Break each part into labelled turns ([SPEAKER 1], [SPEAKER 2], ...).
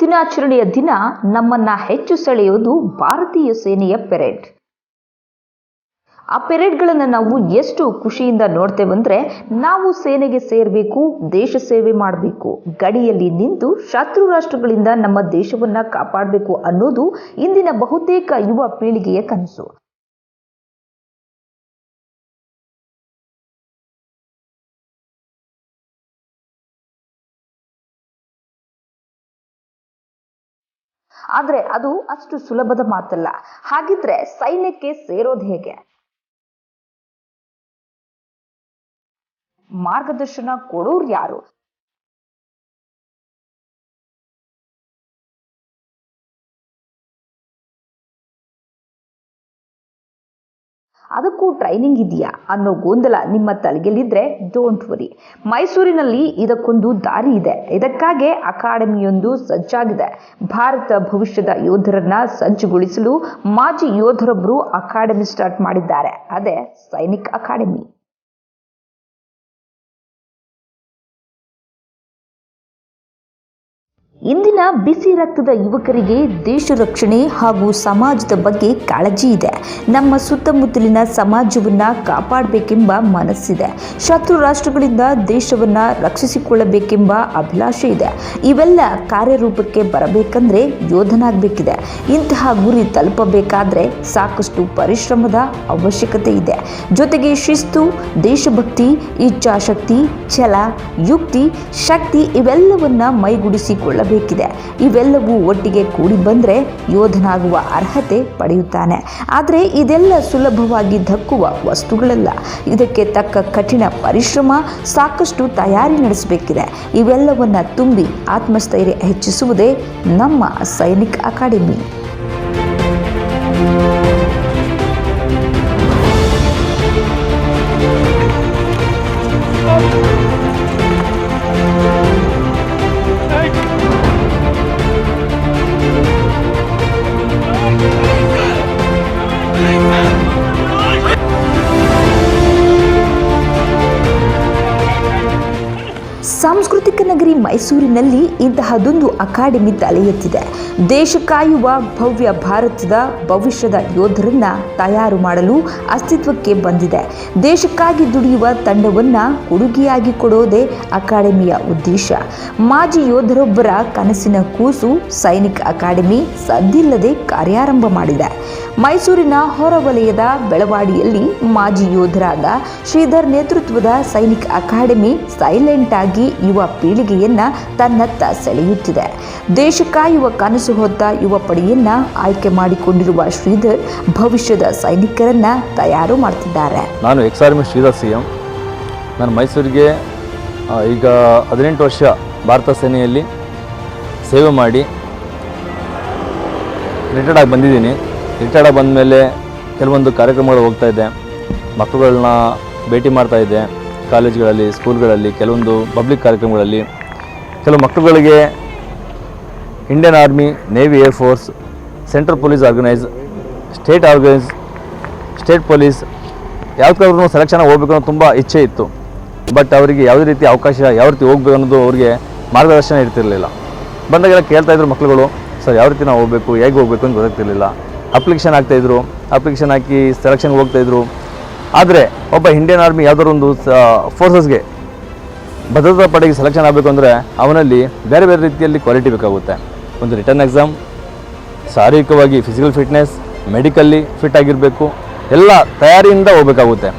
[SPEAKER 1] ದಿನಾಚರಣೆಯ ದಿನ ನಮ್ಮನ್ನ ಹೆಚ್ಚು ಸೆಳೆಯೋದು ಭಾರತೀಯ ಸೇನೆಯ ಪೆರೇಡ್. ಆ ಪೆರೇಡ್ಗಳನ್ನು ನಾವು ಎಷ್ಟು ಖುಷಿಯಿಂದ ನೋಡ್ತೇವಂದ್ರೆ ನಾವು ಸೇನೆಗೆ ಸೇರಬೇಕು, ದೇಶ ಸೇವೆ ಮಾಡಬೇಕು, ಗಡಿಯಲ್ಲಿ ನಿಂತು ಶತ್ರು ರಾಷ್ಟ್ರಗಳಿಂದ ನಮ್ಮ ದೇಶವನ್ನು ಕಾಪಾಡಬೇಕು ಅನ್ನೋದು ಇಂದಿನ ಬಹುತೇಕ ಯುವ ಪೀಳಿಗೆಯ ಕನಸು. ಆದ್ರೆ ಅದು ಅಷ್ಟು ಸುಲಭದ ಮಾತಲ್ಲ. ಹಾಗಿದ್ರೆ ಸೈನ್ಯಕ್ಕೆ ಸೇರೋದು ಹೇಗೆ? ಮಾರ್ಗದರ್ಶನ ಕೊಡೋರು ಯಾರು? ಅದಕ್ಕೂ ಟ್ರೈನಿಂಗ್ ಇದೆಯಾ ಅನ್ನೋ ಗೊಂದಲ ನಿಮ್ಮ ತಲೆಗೆಲ್ಲಿದ್ರೆ ಡೋಂಟ್ ವರಿ ಮೈಸೂರಿನಲ್ಲಿ ಇದಕ್ಕೊಂದು ದಾರಿ ಇದೆ. ಇದಕ್ಕಾಗಿ ಅಕಾಡೆಮಿಯೊಂದು ಸಜ್ಜಾಗಿದೆ. ಭಾರತ ಭವಿಷ್ಯದ ಯೋಧರನ್ನ ಸಜ್ಜುಗೊಳಿಸಲು ಮಾಜಿ ಯೋಧರೊಬ್ಬರು ಅಕಾಡೆಮಿ ಸ್ಟಾರ್ಟ್ ಮಾಡಿದ್ದಾರೆ. ಅದೇ ಸೈನಿಕ್ ಅಕಾಡೆಮಿ. ಇಂದಿನ ಬಿಸಿ ರಕ್ತದ ಯುವಕರಿಗೆ ದೇಶ ರಕ್ಷಣೆ ಹಾಗೂ ಸಮಾಜದ ಬಗ್ಗೆ ಕಾಳಜಿ ಇದೆ. ನಮ್ಮ ಸುತ್ತಮುತ್ತಲಿನ ಸಮಾಜವನ್ನು ಕಾಪಾಡಬೇಕೆಂಬ ಮನಸ್ಸಿದೆ. ಶತ್ರು ರಾಷ್ಟ್ರಗಳಿಂದ ದೇಶವನ್ನು ರಕ್ಷಿಸಿಕೊಳ್ಳಬೇಕೆಂಬ ಅಭಿಲಾಷೆ ಇದೆ. ಇವೆಲ್ಲ ಕಾರ್ಯರೂಪಕ್ಕೆ ಬರಬೇಕಂದ್ರೆ ಯೋಧನಾಗಬೇಕಿದೆ. ಇಂತಹ ಗುರಿ ತಲುಪಬೇಕಾದ್ರೆ ಸಾಕಷ್ಟು ಪರಿಶ್ರಮದ ಅವಶ್ಯಕತೆ ಇದೆ. ಜೊತೆಗೆ ಶಿಸ್ತು, ದೇಶಭಕ್ತಿ, ಇಚ್ಛಾಶಕ್ತಿ, ಛಲ, ಯುಕ್ತಿ, ಶಕ್ತಿ ಇವೆಲ್ಲವನ್ನ ಮೈಗೂಡಿಸಿಕೊಳ್ಳಬೇಕಿದೆ ಇವೆಲ್ಲವೂ ಒಟ್ಟಿಗೆ ಕೂಡಿ ಬಂದರೆ ಯೋಧನಾಗುವ ಅರ್ಹತೆ ಪಡೆಯುತ್ತಾನೆ. ಆದರೆ ಇದೆಲ್ಲ ಸುಲಭವಾಗಿ ದಕ್ಕುವ ವಸ್ತುಗಳಲ್ಲ. ಇದಕ್ಕೆ ತಕ್ಕ ಕಠಿಣ ಪರಿಶ್ರಮ ಸಾಕಷ್ಟು ತಯಾರಿ ನಡೆಸಬೇಕಿದೆ. ಇವೆಲ್ಲವನ್ನು ತುಂಬಿ ಆತ್ಮಸ್ಥೈರ್ಯ ಹೆಚ್ಚಿಸುವುದೇ ನಮ್ಮ ಸೈನಿಕ್ ಅಕಾಡೆಮಿ. ಮೈಸೂರಿನಲ್ಲಿ ಇಂತಹದೊಂದು ಅಕಾಡೆಮಿ ತಲೆ ಎತ್ತಿದೆ ದೇಶ ಕಾಯುವ ಭವ್ಯ ಭಾರತದ ಭವಿಷ್ಯದ ಯೋಧರನ್ನ ತಯಾರು ಮಾಡಲು ಅಸ್ತಿತ್ವಕ್ಕೆ ಬಂದಿದೆ. ದೇಶಕ್ಕಾಗಿ ದುಡಿಯುವ ತಂಡವನ್ನ ಕೊಡುಗೆಯಾಗಿ ಕೊಡೋದೇ ಅಕಾಡೆಮಿಯ ಉದ್ದೇಶ. ಮಾಜಿ ಯೋಧರೊಬ್ಬರ ಕನಸಿನ ಕೂಸು ಸೈನಿಕ್ ಅಕಾಡೆಮಿ ಸದ್ದಿಲ್ಲದೆ ಕಾರ್ಯಾರಂಭ ಮಾಡಿದೆ. ಮೈಸೂರಿನ ಹೊರವಲಯದ ಬೆಳವಾಡಿಯಲ್ಲಿ ಮಾಜಿ ಯೋಧರಾದ ಶ್ರೀಧರ್ ನೇತೃತ್ವದ ಸೈನಿಕ್ ಅಕಾಡೆಮಿ ಸೈಲೆಂಟ್ ಆಗಿ ಯುವ ಪೀಳಿಗೆಯನ್ನ ತನ್ನತ್ತ ಸೆಳೆಯುತ್ತಿದೆ. ದೇಶ ಕಾಯುವ ಕನಸು ಹೊತ್ತ ಯುವ ಪಡೆಯನ್ನ ಆಯ್ಕೆ ಮಾಡಿಕೊಂಡಿರುವ ಶ್ರೀಧರ್ ಭವಿಷ್ಯದ ಸೈನಿಕರನ್ನ ತಯಾರು ಮಾಡ್ತಿದ್ದಾರೆ.
[SPEAKER 2] ನಾನು ex army Shridhar C M ನಾನು ಮೈಸೂರಿಗೆ ಈಗ ಹದಿನೆಂಟು ವರ್ಷ ಭಾರತ ಸೇನೆಯಲ್ಲಿ ಸೇವೆ ಮಾಡಿ ರಿಟೈರ್ಡ್ ಆಗಿ ಬಂದಿದ್ದೀನಿ. ರಿಟೈರ್ಡ್ ಆಗಿ ಬಂದಮೇಲೆ ಕೆಲವೊಂದು ಕಾರ್ಯಕ್ರಮಗಳು ಹೋಗ್ತಾ ಇದ್ದೆ ಮಕ್ಕಳುಗಳನ್ನ ಭೇಟಿ ಮಾಡ್ತಾ ಇದ್ದೆ ಕಾಲೇಜ್ಗಳಲ್ಲಿ, ಸ್ಕೂಲ್ಗಳಲ್ಲಿ, ಕೆಲವೊಂದು ಪಬ್ಲಿಕ್ ಕಾರ್ಯಕ್ರಮಗಳಲ್ಲಿ. ಕೆಲವು ಮಕ್ಕಳುಗಳಿಗೆ Indian army navy air force central police organise state organise state police ಯಾವ್ದಾದ್ರು ಸೆಲೆಕ್ಷನ್ ಹೋಗ್ಬೇಕು ಅನ್ನೋ ತುಂಬ ಇಚ್ಛೆ ಇತ್ತು. ಬಟ್ ಅವರಿಗೆ ಯಾವುದೇ ರೀತಿ ಅವಕಾಶ, ಯಾವ ರೀತಿ ಹೋಗ್ಬೇಕು ಅನ್ನೋದು ಅವರಿಗೆ ಮಾರ್ಗದರ್ಶನ ಇರ್ತಿರಲಿಲ್ಲ. ಬಂದಾಗೆಲ್ಲ ಕೇಳ್ತಾ ಇದ್ರು ಮಕ್ಕಳುಗಳು, ಸರ್, ಯಾವ ರೀತಿ ನಾವು ಹೋಗಬೇಕು, ಹೇಗೆ ಹೋಗಬೇಕು ಅಂತ ಗೊತ್ತಾಗ್ತಿರ್ಲಿಲ್ಲ. ಅಪ್ಲಿಕೇಶನ್ ಹಾಕ್ತಾಯಿದ್ರು ಅಪ್ಲಿಕೇಶನ್ ಹಾಕಿ ಸೆಲೆಕ್ಷನ್ಗೆ ಹೋಗ್ತಾಯಿದ್ರು ಆದರೆ, ಒಬ್ಬ ಇಂಡಿಯನ್ ಆರ್ಮಿ ಯಾವುದಾದ್ರು ಒಂದು ಫೋರ್ಸಸ್ಗೆ ಭದ್ರತಾ ಪಡೆಗೆ ಸೆಲೆಕ್ಷನ್ ಆಗಬೇಕು ಅಂದರೆ ಅವನಲ್ಲಿ ಬೇರೆ ಬೇರೆ ರೀತಿಯಲ್ಲಿ ಕ್ವಾಲಿಟಿ ಬೇಕಾಗುತ್ತೆ. ಒಂದು ರಿಟರ್ನ್ ಎಕ್ಸಾಮ್ ಶಾರೀರಿಕವಾಗಿ ಫಿಸಿಕಲ್ ಫಿಟ್ನೆಸ್ ಮೆಡಿಕಲ್ಲಿ ಫಿಟ್ ಆಗಿರಬೇಕು, ಎಲ್ಲ ತಯಾರಿಯಿಂದ ಹೋಗಬೇಕಾಗುತ್ತೆ.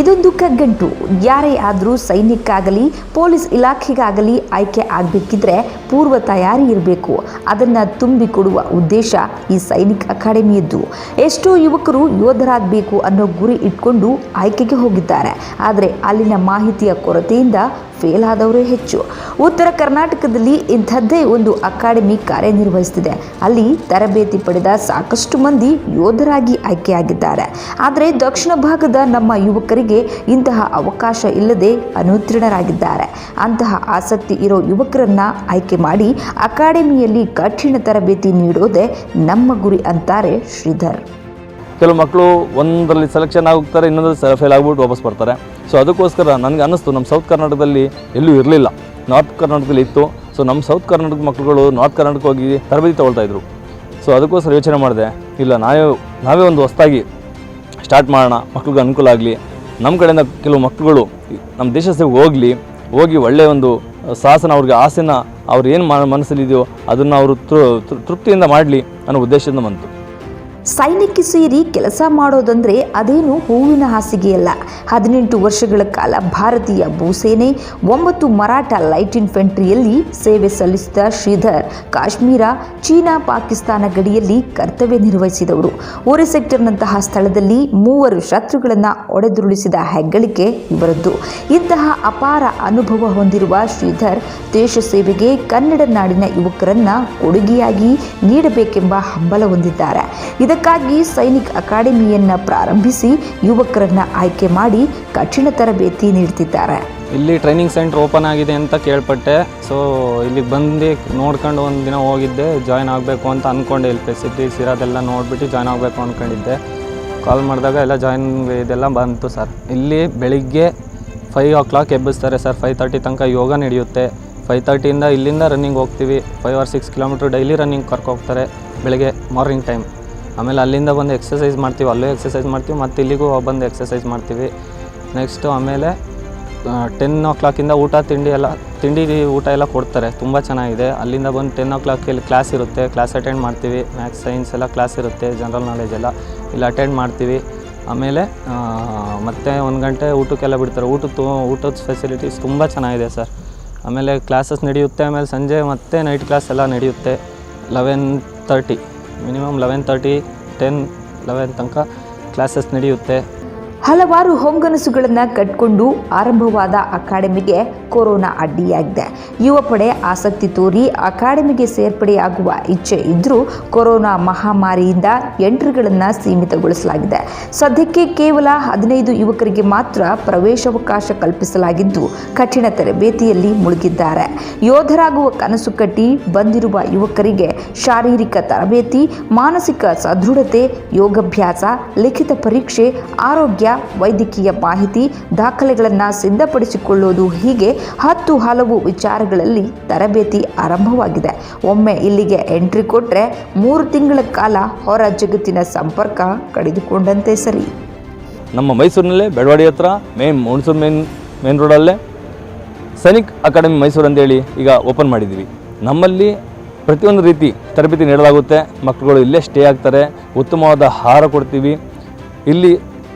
[SPEAKER 1] ಇದೊಂದು ಕಗ್ಗಂಟು. ಯಾರೇ ಆದರೂ ಸೈನ್ಯಕ್ಕಾಗಲಿ ಪೊಲೀಸ್ ಇಲಾಖೆಗಾಗಲಿ ಆಯ್ಕೆ ಆಗಬೇಕಿದ್ರೆ ಪೂರ್ವ ತಯಾರಿ ಇರಬೇಕು. ಅದನ್ನು ತುಂಬಿಕೊಡುವ ಉದ್ದೇಶ ಈ ಸೈನಿಕ್ ಅಕಾಡೆಮಿಯದ್ದು. ಎಷ್ಟೋ ಯುವಕರು ಯೋಧರಾಗಬೇಕು ಅನ್ನೋ ಗುರಿ ಇಟ್ಕೊಂಡು ಆಯ್ಕೆಗೆ ಹೋಗಿದ್ದಾರೆ. ಆದರೆ ಅಲ್ಲಿನ ಮಾಹಿತಿಯ ಕೊರತೆಯಿಂದ ಫೇಲ್ ಆದವರೇ ಹೆಚ್ಚು. ಉತ್ತರ ಕರ್ನಾಟಕದಲ್ಲಿ ಇಂಥದ್ದೇ ಒಂದು ಅಕಾಡೆಮಿ ಕಾರ್ಯನಿರ್ವಹಿಸುತ್ತಿದೆ. ಅಲ್ಲಿ ತರಬೇತಿ ಪಡೆದ ಸಾಕಷ್ಟು ಮಂದಿ ಯೋಧರಾಗಿ ಆಯ್ಕೆಯಾಗಿದ್ದಾರೆ. ಆದರೆ ದಕ್ಷಿಣ ಭಾಗದ ನಮ್ಮ ಯುವಕರಿಗೆ ಇಂತಹ ಅವಕಾಶ ಇಲ್ಲದೆ ಅನುತ್ತೀರ್ಣರಾಗಿದ್ದಾರೆ ಅಂತಹ ಆಸಕ್ತಿ ಇರೋ ಯುವಕರನ್ನ ಆಯ್ಕೆ ಮಾಡಿ ಅಕಾಡೆಮಿಯಲ್ಲಿ ಕಠಿಣ ತರಬೇತಿ ನೀಡೋದೇ ನಮ್ಮ ಗುರಿ ಅಂತಾರೆ ಶ್ರೀಧರ್.
[SPEAKER 2] ಕೆಲವು ಮಕ್ಕಳು ಒಂದರಲ್ಲಿ ಸೆಲೆಕ್ಷನ್ ಆಗ್ತಾರೆ ಇನ್ನೊಂದರಲ್ಲಿ ಫೇಲ್ ಆಗ್ಬಿಟ್ಟು ವಾಪಸ್ ಬರ್ತಾರೆ. ಸೊ ಅದಕ್ಕೋಸ್ಕರ ನನಗೆ ಅನ್ನಿಸ್ತು ನಮ್ಮ ಸೌತ್ ಕರ್ನಾಟಕದಲ್ಲಿ ಎಲ್ಲೂ ಇರಲಿಲ್ಲ. ನಾರ್ತ್ ಕರ್ನಾಟಕದಲ್ಲಿ ಇತ್ತು. ಸೊ ನಮ್ಮ ಸೌತ್ ಕರ್ನಾಟಕದ ಮಕ್ಕಳುಗಳು ನಾರ್ತ್ ಕರ್ನಾಟಕ ಹೋಗಿ ತರಬೇತಿ ತೊಗೊಳ್ತಾಯಿದ್ರು ಸೊ ಅದಕ್ಕೋಸ್ಕರ ಯೋಚನೆ ಮಾಡಿದೆ, ಇಲ್ಲ, ನಾವೇ ನಾವೇ ಒಂದು ಹೊಸ್ದಾಗಿ ಸ್ಟಾರ್ಟ್ ಮಾಡೋಣ, ಮಕ್ಳಿಗೆ ಅನುಕೂಲ ಆಗಲಿ. ನಮ್ಮ ಕಡೆಯಿಂದ ಕೆಲವು ಮಕ್ಕಳುಗಳು ನಮ್ಮ ದೇಶ ಹೋಗಲಿ, ಹೋಗಿ ಒಳ್ಳೆಯ ಒಂದು ಸಾಹಸನ ಅವ್ರಿಗೆ ಆಸೆನ ಅವ್ರು ಏನು ಮನಸ್ಸಲ್ಲಿದೆಯೋ ಅದನ್ನು ಅವರು ತೃಪ್ತಿಯಿಂದ ಮಾಡಲಿ ಅನ್ನೋ ಉದ್ದೇಶದಿಂದ ಬಂತು.
[SPEAKER 1] ಸೈನ್ಯಕ್ಕೆ ಸೇರಿ ಕೆಲಸ ಮಾಡೋದಂದರೆ ಅದೇನು ಹೂವಿನ ಹಾಸಿಗೆಯಲ್ಲ. ಹದಿನೆಂಟು ವರ್ಷಗಳ ಕಾಲ ಭಾರತೀಯ ಭೂಸೇನೆ, ಒಂಬತ್ತು ಮರಾಠ ಲೈಟ್ ಇನ್ಫೆಂಟ್ರಿಯಲ್ಲಿ ಸೇವೆ ಸಲ್ಲಿಸಿದ ಶ್ರೀಧರ್, ಕಾಶ್ಮೀರ, ಚೀನಾ, ಪಾಕಿಸ್ತಾನ ಗಡಿಯಲ್ಲಿ ಕರ್ತವ್ಯ ನಿರ್ವಹಿಸಿದವರು. ಓರೆ ಸೆಕ್ಟರ್ನಂತಹ ಸ್ಥಳದಲ್ಲಿ ಮೂವರು ಶತ್ರುಗಳನ್ನು ಒಡೆದುರುಳಿಸಿದ ಹೆಗ್ಗಳಿಕೆ ಇವರದ್ದು. ಇಂತಹ ಅಪಾರ ಅನುಭವ ಹೊಂದಿರುವ ಶ್ರೀಧರ್ ದೇಶ ಸೇವೆಗೆ ಕನ್ನಡ ನಾಡಿನ ಯುವಕರನ್ನ ಕೊಡುಗೆಯಾಗಿ ನೀಡಬೇಕೆಂಬ ಹಂಬಲ ಹೊಂದಿದ್ದಾರೆ. ಇದಕ್ಕಾಗಿ ಸೈನಿಕ್ ಅಕಾಡೆಮಿಯನ್ನು ಪ್ರಾರಂಭಿಸಿ ಯುವಕರನ್ನ ಆಯ್ಕೆ ಮಾಡಿ ಕಠಿಣ ತರಬೇತಿ ನೀಡುತ್ತಿದ್ದಾರೆ
[SPEAKER 3] ಇಲ್ಲಿ ಟ್ರೈನಿಂಗ್ ಸೆಂಟರ್ ಓಪನ್ ಆಗಿದೆ ಅಂತ ಕೇಳ್ಪಟ್ಟೆ. ಸೊ ಇಲ್ಲಿಗೆ ಬಂದು ನೋಡ್ಕೊಂಡು ಒಂದು ದಿನ ಹೋಗಿದ್ದೆ ಜಾಯ್ನ್ ಆಗಬೇಕು ಅಂತ ಅಂದ್ಕೊಂಡೆ ಇಲ್ಲಿ ಫೆಸಿಲಿಟೀಸ್ ಇರೋದೆಲ್ಲ ನೋಡಿಬಿಟ್ಟು ಜಾಯ್ನ್ ಆಗಬೇಕು ಅಂದ್ಕೊಂಡಿದ್ದೆ ಕಾಲ್ ಮಾಡಿದಾಗ ಎಲ್ಲ ಜಾಯ್ನ್ ಇದೆಲ್ಲ ಬಂತು ಸರ್ ಇಲ್ಲಿ ಬೆಳಿಗ್ಗೆ ಫೈವ್ ಓ ಕ್ಲಾಕ್ ಎಬ್ಬಿಸ್ತಾರೆ ಸರ್ ಫೈವ್ ತರ್ಟಿ ತನಕ ಯೋಗ ನಡೆಯುತ್ತೆ. ಫೈವ್ ತರ್ಟಿಯಿಂದ ಇಲ್ಲಿಂದ ರನ್ನಿಂಗ್ ಹೋಗ್ತೀವಿ. Five or six kilometre daily running ಕರ್ಕೋಗ್ತಾರೆ ಬೆಳಗ್ಗೆ ಮಾರ್ನಿಂಗ್ ಟೈಮ್ ಆಮೇಲೆ ಅಲ್ಲಿಂದ ಬಂದು ಎಕ್ಸಸೈಸ್ ಮಾಡ್ತೀವಿ, ಅಲ್ಲೂ ಎಕ್ಸಸೈಸ್ ಮಾಡ್ತೀವಿ, ಮತ್ತು ಇಲ್ಲಿಗೂ ಬಂದು ಎಕ್ಸಸೈಸ್ ಮಾಡ್ತೀವಿ. ನೆಕ್ಸ್ಟು ಆಮೇಲೆ ಟೆನ್ ಓ ಕ್ಲಾಕಿಂದ ಊಟ, ತಿಂಡಿ ಎಲ್ಲ, ತಿಂಡಿ ಊಟ ಎಲ್ಲ ಕೊಡ್ತಾರೆ. ತುಂಬ ಚೆನ್ನಾಗಿದೆ. ಅಲ್ಲಿಂದ ಬಂದು ಟೆನ್ ಓ ಕ್ಲಾಕಲ್ಲಿ ಕ್ಲಾಸ್ ಇರುತ್ತೆ. ಕ್ಲಾಸ್ ಅಟೆಂಡ್ ಮಾಡ್ತೀವಿ. ಮ್ಯಾಥ್ಸ್ ಸೈನ್ಸ್ ಎಲ್ಲ ಕ್ಲಾಸ್ ಇರುತ್ತೆ ಜನರಲ್ ನಾಲೆಜ್ ಎಲ್ಲ. ಇಲ್ಲಿ ಅಟೆಂಡ್ ಮಾಡ್ತೀವಿ. ಆಮೇಲೆ ಮತ್ತೆ ಒಂದು ಗಂಟೆ ಊಟಕ್ಕೆಲ್ಲ ಬಿಡ್ತಾರೆ. ಊಟದ ಊಟದ ಫೆಸಿಲಿಟೀಸ್ ತುಂಬ ಚೆನ್ನಾಗಿದೆ ಸರ್. ಆಮೇಲೆ ಕ್ಲಾಸಸ್ ನಡೆಯುತ್ತೆ. ಆಮೇಲೆ ಸಂಜೆ ಮತ್ತೆ ನೈಟ್ ಕ್ಲಾಸ್ ಎಲ್ಲ ನಡೆಯುತ್ತೆ. Eleven thirty minimum eleven thirty ten eleven ತನಕ ಕ್ಲಾಸಸ್ ನಡೆಯುತ್ತೆ.
[SPEAKER 1] ಹಲವಾರು ಹೊಂಗನಸುಗಳನ್ನು ಕಟ್ಕೊಂಡು ಆರಂಭವಾದ ಅಕಾಡೆಮಿಗೆ ಕೊರೋನಾ ಅಡ್ಡಿಯಾಗಿದೆ. ಯುವ ಪಡೆ ಆಸಕ್ತಿ ತೋರಿ ಅಕಾಡೆಮಿಗೆ ಸೇರ್ಪಡೆಯಾಗುವ ಇಚ್ಛೆ ಇದ್ದರೂ ಕೊರೋನಾ ಮಹಾಮಾರಿಯಿಂದ ಎಂಟ್ರಿಗಳನ್ನು ಸೀಮಿತಗೊಳಿಸಲಾಗಿದೆ. ಸದ್ಯಕ್ಕೆ ಕೇವಲ ಹದಿನೈದು ಯುವಕರಿಗೆ ಮಾತ್ರ ಪ್ರವೇಶಾವಕಾಶ ಕಲ್ಪಿಸಲಾಗಿದ್ದು, ಕಠಿಣ ತರಬೇತಿಯಲ್ಲಿ ಮುಳುಗಿದ್ದಾರೆ. ಯೋಧರಾಗುವ ಕನಸು ಕಟ್ಟಿ ಬಂದಿರುವ ಯುವಕರಿಗೆ ಶಾರೀರಿಕ ತರಬೇತಿ, ಮಾನಸಿಕ ಸದೃಢತೆ, ಯೋಗಾಭ್ಯಾಸ, ಲಿಖಿತ ಪರೀಕ್ಷೆ, ಆರೋಗ್ಯ ವೈದ್ಯಕೀಯ ಮಾಹಿತಿ ದಾಖಲೆಗಳನ್ನು ಸಿದ್ಧಪಡಿಸಿಕೊಳ್ಳುವುದು ಹೀಗೆ ಹತ್ತು ಹಲವು ವಿಚಾರಗಳಲ್ಲಿ ತರಬೇತಿ ಆರಂಭವಾಗಿದೆ. ಒಮ್ಮೆ ಇಲ್ಲಿಗೆ ಎಂಟ್ರಿ ಕೊಟ್ಟರೆ ಮೂರು ತಿಂಗಳ ಕಾಲ ಹೊರ ಜಗತ್ತಿನ ಸಂಪರ್ಕ ಕಡಿದುಕೊಂಡಂತೆ ಸರಿ.
[SPEAKER 2] ನಮ್ಮ ಮೈಸೂರಿನಲ್ಲೇ ಬೆಳವಾಡಿ ಹತ್ರ ಮೇನ್ ಮೈಸೂರು ಮೇನ್ ಮೇನ್ ರೋಡಲ್ಲೇ ಸೈನಿಕ್ ಅಕಾಡೆಮಿ ಮೈಸೂರು ಅಂತೇಳಿ ಈಗ ಓಪನ್ ಮಾಡಿದ್ದೀವಿ. ನಮ್ಮಲ್ಲಿ ಪ್ರತಿಯೊಂದು ರೀತಿ ತರಬೇತಿ ನೀಡಲಾಗುತ್ತೆ. ಮಕ್ಕಳುಗಳು ಇಲ್ಲೇ ಸ್ಟೇ ಆಗ್ತಾರೆ. ಉತ್ತಮವಾದ ಆಹಾರ ಕೊಡ್ತೀವಿ. ಇಲ್ಲಿ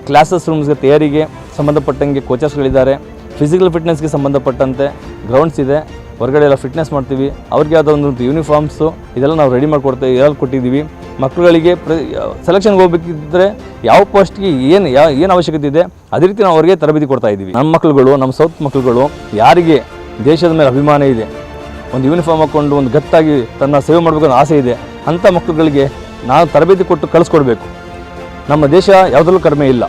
[SPEAKER 2] ಕ್ಲಾಸಸ್ ರೂಮ್ಸ್ಗೆ ತಯಾರಿಗೆ ಸಂಬಂಧಪಟ್ಟಂಗೆ ಕೋಚರ್ಸ್ಗಳಿದ್ದಾರೆ ಫಿಸಿಕಲ್ ಫಿಟ್ನೆಸ್ಗೆ ಸಂಬಂಧಪಟ್ಟಂತೆ ಗ್ರೌಂಡ್ಸ್ ಇದೆ. ಹೊರಗಡೆ ಎಲ್ಲ ಫಿಟ್ನೆಸ್ ಮಾಡ್ತೀವಿ. ಅವ್ರಿಗೆ ಯಾವುದೋ ಒಂದು ಯೂನಿಫಾರ್ಮ್ಸು ಇದೆಲ್ಲ ನಾವು ರೆಡಿ ಮಾಡಿಕೊಡ್ತೇವೆ ಎಲ್ಲ ಕೊಟ್ಟಿದ್ದೀವಿ. ಮಕ್ಕಳುಗಳಿಗೆ ಪ್ರ ಸೆಲೆಕ್ಷನ್ಗೆ ಹೋಗ್ಬೇಕಿದ್ರೆ ಯಾವ ಪೋಸ್ಟ್ಗೆ ಏನು ಯಾವ ಏನು ಅವಶ್ಯಕತೆ ಇದೆ, ಅದೇ ರೀತಿ ನಾವು ಅವ್ರಿಗೆ ತರಬೇತಿ ಕೊಡ್ತಾ ಇದ್ದೀವಿ. ನಮ್ಮ ಮಕ್ಕಳುಗಳು ನಮ್ಮ ಸೌತ್ ಮಕ್ಕಳುಗಳು ಯಾರಿಗೆ ದೇಶದ ಮೇಲೆ ಅಭಿಮಾನ ಇದೆ, ಒಂದು ಯೂನಿಫಾರ್ಮ್ ಹಾಕ್ಕೊಂಡು ಒಂದು ಗತ್ತಾಗಿ ತನ್ನ ಸೇವೆ ಮಾಡಬೇಕು ಅನ್ನೋ ಆಸೆ ಇದೆ, ಅಂಥ ಮಕ್ಕಳುಗಳಿಗೆ ನಾವು ತರಬೇತಿ ಕೊಟ್ಟು ಕಳಿಸ್ಕೊಡ್ಬೇಕು. ನಮ್ಮ ದೇಶ ಯಾವುದರಲ್ಲೂ ಕಡಿಮೆ ಇಲ್ಲ.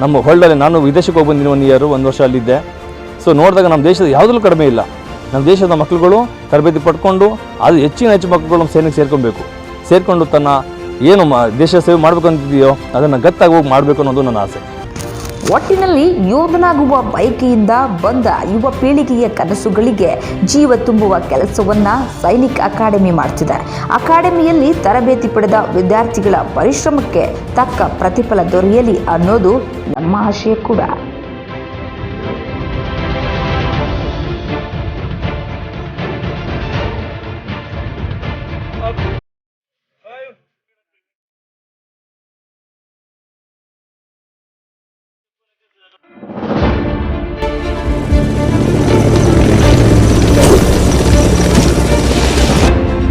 [SPEAKER 2] ನಮ್ಮ ಹೊಳ್ಳಲ್ಲಿ ನಾನು ವಿದೇಶಕ್ಕೆ ಹೋಗಿ ಬಂದಿನಿ ಒನ್ ಇಯರು ಒಂದು ವರ್ಷ ಅಲ್ಲಿದ್ದೆ. ಸೊ ನೋಡಿದಾಗ ನಮ್ಮ ದೇಶದ ಯಾವುದರಲ್ಲೂ ಕಡಿಮೆ ಇಲ್ಲ. ನಮ್ಮ ದೇಶದ ಮಕ್ಕಳುಗಳು ತರಬೇತಿ ಪಡ್ಕೊಂಡು ಅದು ಹೆಚ್ಚಿನ ಹೆಚ್ಚು ಮಕ್ಕಳು ಸೇನೆಗೆ ಸೇರ್ಕೊಬೇಕು. ಸೇರಿಕೊಂಡು ತನ್ನ ಏನು ದೇಶ ಸೇವೆ ಮಾಡಬೇಕು ಅಂತಿದೆಯೋ ಅದನ್ನು ಗತ್ತಾಗಿ ಹೋಗಿ ಮಾಡಬೇಕು ಅನ್ನೋದು ನನ್ನ ಆಸೆ.
[SPEAKER 1] ಒಟ್ಟಿನಲ್ಲಿ ಯೋಧನಾಗುವ ಬಯಕೆಯಿಂದ ಬಂದ ಯುವ ಪೀಳಿಗೆಯ ಕನಸುಗಳಿಗೆ ಜೀವ ತುಂಬುವ ಕೆಲಸವನ್ನ ಸೈನಿಕ್ ಅಕಾಡೆಮಿ ಮಾಡ್ತಿದೆ. ಅಕಾಡೆಮಿಯಲ್ಲಿ ತರಬೇತಿ ಪಡೆದ ವಿದ್ಯಾರ್ಥಿಗಳ ಪರಿಶ್ರಮಕ್ಕೆ ತಕ್ಕ ಪ್ರತಿಫಲ ದೊರೆಯಲಿ ಅನ್ನೋದು ನಮ್ಮ ಆಶಯ ಕೂಡ.